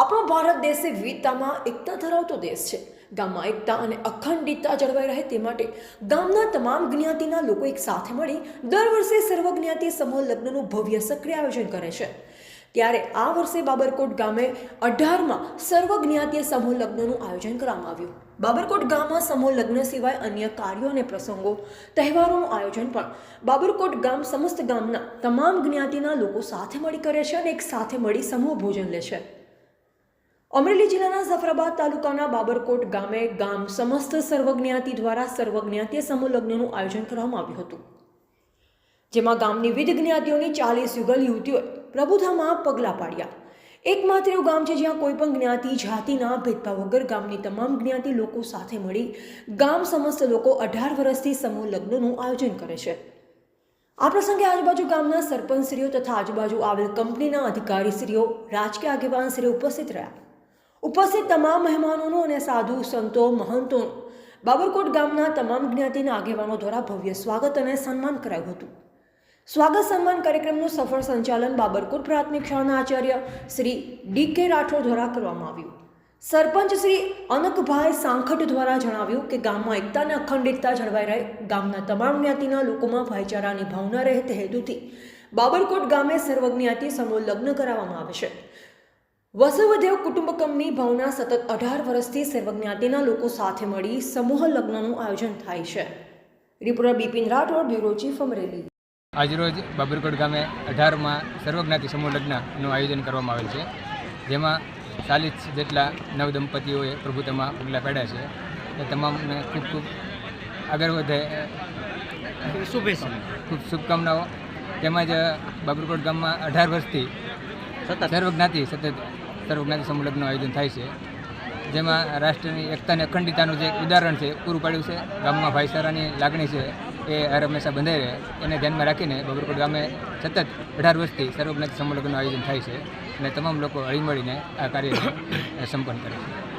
આપણો ભારત દેશ એ વિવિધતામાં એકતા ધરાવતો દેશ છે. ગામમાં એકતા અને અખંડિતતા જળવાઈ રહે તે માટે ગામના તમામ જ્ઞાતિના લોકો એક સાથે મળી દર વર્ષે સર્વજ્ઞાતિ સમૂહ લગ્નનું ભવ્ય સક્રિય આયોજન કરે છે. ત્યારે આ વર્ષે બાબરકોટ ગામે અઢારમાં સર્વજ્ઞાતીય સમૂહ લગ્નનું આયોજન કરવામાં આવ્યું. બાબરકોટ ગામમાં સમૂહ લગ્ન સિવાય અન્ય કાર્યો અને પ્રસંગો, તહેવારોનું આયોજન પણ બાબરકોટ ગામ સમસ્ત ગામના તમામ જ્ઞાતિના લોકો સાથે મળી કરે છે અને એક સાથે મળી સમૂહ ભોજન લે છે. અમરેલી જિલ્લાના જફરાબાદ તાલુકાના બાબરકોટ ગામે ગામ સમસ્ત સર્વજ્ઞાતિ દ્વારા સર્વજ્ઞાતીય સમૂહ લગ્નનું આયોજન કરવામાં આવ્યું હતું. જેમાં ગામની વિવિધ જ્ઞાતિઓની ચાલીસ યુગલ યુવતીઓએ પ્રભુધામાં પગલાં પાડ્યા. એકમાત્ર એવું ગામ છે જ્યાં કોઈ પણ જ્ઞાતિ, જાતિના ભેદભાવ વગર ગામની તમામ જ્ઞાતિ લોકો સાથે મળી ગામ સમસ્ત લોકો અઢાર વર્ષથી સમૂહ લગ્નનું આયોજન કરે છે. આ પ્રસંગે આજુબાજુ ગામના સરપંચશ્રીઓ તથા આજુબાજુ આવેલ કંપનીના અધિકારીશ્રીઓ, રાજકીય આગેવાનશ્રીઓ ઉપસ્થિત રહ્યા. ઉપસ્થિત તમામ મહેમાનોનું અને સાધુ સંતો મહંતોનું બાબરકોટ ગામના તમામ જ્ઞાતિના આગેવાનો દ્વારા ભવ્ય સ્વાગત અને સન્માન કરાયું હતું. સ્વાગત સન્માન કાર્યક્રમનું સફળ સંચાલન બાબરકોટ પ્રાથમિક શાળાના આચાર્ય શ્રી ડી કે રાઠોડ દ્વારા કરવામાં આવ્યું. સરપંચ શ્રી અનકભાઈ સાંખટ દ્વારા જણાવ્યું કે ગામમાં એકતા અને અખંડિતતા જળવાઈ રહે, ગામના તમામ જ્ઞાતિના લોકોમાં ભાઈચારાની ભાવના રહે તે હેતુથી બાબરકોટ ગામે સર્વજ્ઞાતિ સમૂહ લગ્ન કરાવવામાં આવે છે. વસુવધેવ કુટુંબકમની ભાવના સતત અઢાર વર્ષથી સર્વજ્ઞાતિના લોકો સાથે મળી સમૂહ લગ્નનું આયોજન થાય છે. Reporter Bipin Rathod bureau chief Amreli. આજરોજ બાબરકોટ ગામે અઢારમાં સર્વજ્ઞાતિ સમૂહ લગ્નનું આયોજન કરવામાં આવેલ છે. જેમાં ચાલીસ જેટલા નવ દંપતીઓએ પ્રભુત્વમાં પગલાં પાડ્યા છે. એ તમામને ખૂબ ખૂબ આગળ વધે શુભેચ્છા ખૂબ શુભકામનાઓ. તેમજ બાબરકોટ ગામમાં અઢાર વર્ષથી સતત. સર્વજ્ઞાતિ સતત સર્વજ્ઞાતિ સમૂહ લગ્નનું આયોજન થાય છે. જેમાં રાષ્ટ્રની એકતા અને અખંડિતતાનું જે ઉદાહરણ છે, પૂરું પાડ્યું છે. ગામમાં ભાઈચારાની લાગણી છે, એ હર હંમેશા બંધાઈ રહે. એને ધ્યાનમાં રાખીને બબરકોટ ગામે સતત અઢાર વર્ષથી સર્વજ્ઞાતિ સમૂહ લગ્નનું આયોજન થાય છે અને તમામ લોકો હળીમળીને આ કાર્યને સંપન્ન કરે છે.